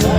주